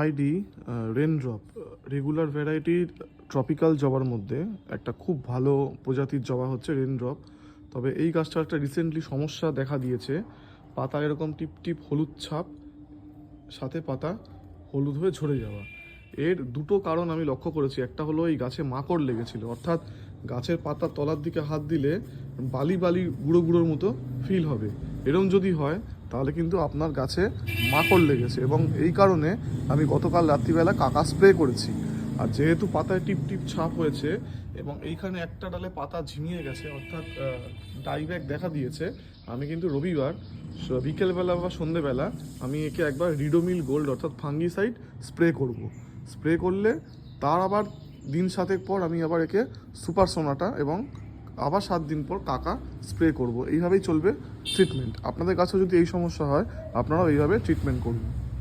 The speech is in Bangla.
আইডি রেন ড্রপ রেগুলার ভ্যারাইটির ট্রপিক্যাল জবার মধ্যে একটা খুব ভালো প্রজাতির জবা হচ্ছে রেন ড্রপ তবে এই গাছটার একটা রিসেন্টলি সমস্যা দেখা দিয়েছে। পাতা এরকম টিপ টিপ হলুদ ছাপ, সাথে পাতা হলুদ হয়ে ঝরে যাওয়া। এর দুটো কারণ আমি লক্ষ্য করেছি। একটা হলো এই গাছে মাকড় লেগেছিল। অর্থাৎ গাছের পাতার তলার দিকে হাত দিলে বালি বালি গুঁড়ো গুঁড়োর মতো ফিল হবে। এরম যদি হয় তাহলে কিন্তু আপনার গাছে মাকড় লেগেছে এবং এই কারণে আমি গতকাল রাত্রিবেলা কাকা স্প্রে করেছি। আর যেহেতু পাতায় টিপ টিপ ছাপ হয়েছে এবং এইখানে একটা ডালে পাতা ঝিমিয়ে গেছে, অর্থাৎ ডাইব্যাক দেখা দিয়েছে, আমি কিন্তু রবিবার বিকেলবেলা বা সন্ধেবেলা আমি একে একবার রিডোমিল গোল্ড অর্থাৎ ফাঙ্গিসাইড স্প্রে করব। স্প্রে করলে তার আবার দিন সাতেক পর আমি আবার একে সুপার সোনাটা এবং আবার সাত দিন পর কাকা স্প্রে করব। এইভাবেই চলবে ট্রিটমেন্ট আপনাদের কাছেও যদি এই সমস্যা হয়, আপনারাও এইভাবে ট্রিটমেন্ট করুন।